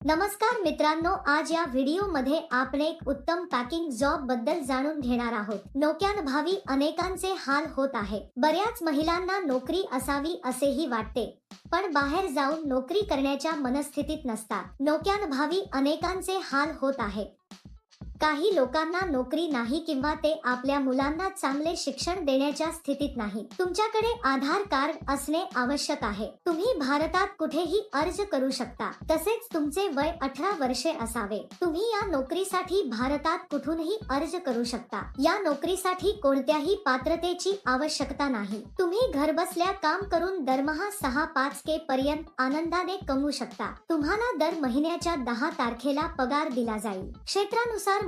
नमस्कार मित्रांनो आज या व्हिडिओमध्ये आपण एक उत्तम पॅकिंग जॉबबद्दल जाणून घेणार आहोत. नोक्यान भावी अनेकांचे हाल होत आहे. बऱ्याच महिलांना नोकरी असावी असेही वाटते पण बाहेर जाऊन नोकरी करण्याच्या मनस्थितीत नसतात. नोक्यान भावी अनेकांचे हाल होत आहे. काही लोकांना नोकरी नाही किंवा ते आपल्या मुलांना चांगले शिक्षण देण्याच्या स्थितीत नाही. तुमच्याकडे आधार कार्ड असणे आवश्यक आहे. तुम्ही भारतात कुठेही अर्ज करू शकता. तसेच तुमचे वय अठरा वर्षे असावे. तुम्ही या नोकरीसाठी भारतात कुठूनही अर्ज करू शकता. या नोकरीसाठी कोणत्याही पात्रतेची आवश्यकता नाही. तुम्ही घरबसल्या काम करून दरमहा सहा पाच के पर्यंत आनंदाने कमवू शकता. तुम्हाला दर महिन्याच्या दहा तारखेला पगार दिला जाईल. क्षेत्रानुसार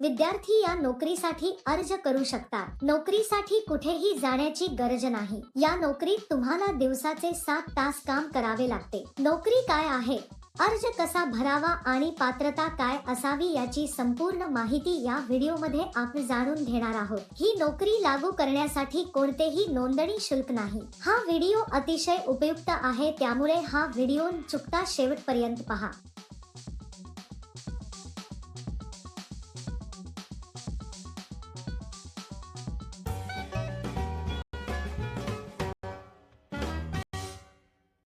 विद्यार्थी या नोकरीसाठी अर्ज करू शकतात. नोकरीसाठी कुठेही जाण्याची गरज नाही. या नोकरीत तुम्हाला दिवसाचे सात तास काम करावे लागते. नोकरी काय आहे? अर्ज कसा भरावा आणि पात्रता काय असावी याची संपूर्ण माहिती या व्हिडिओमध्ये आपण जाणून घेणार आहोत. ही नोकरी लागू करण्यासाठी कोणतेही नोंदणी शुल्क नाही. हा व्हिडिओ अतिशय उपयुक्त आहे त्यामुळे हा व्हिडिओ चुकता शेवटपर्यंत पहा.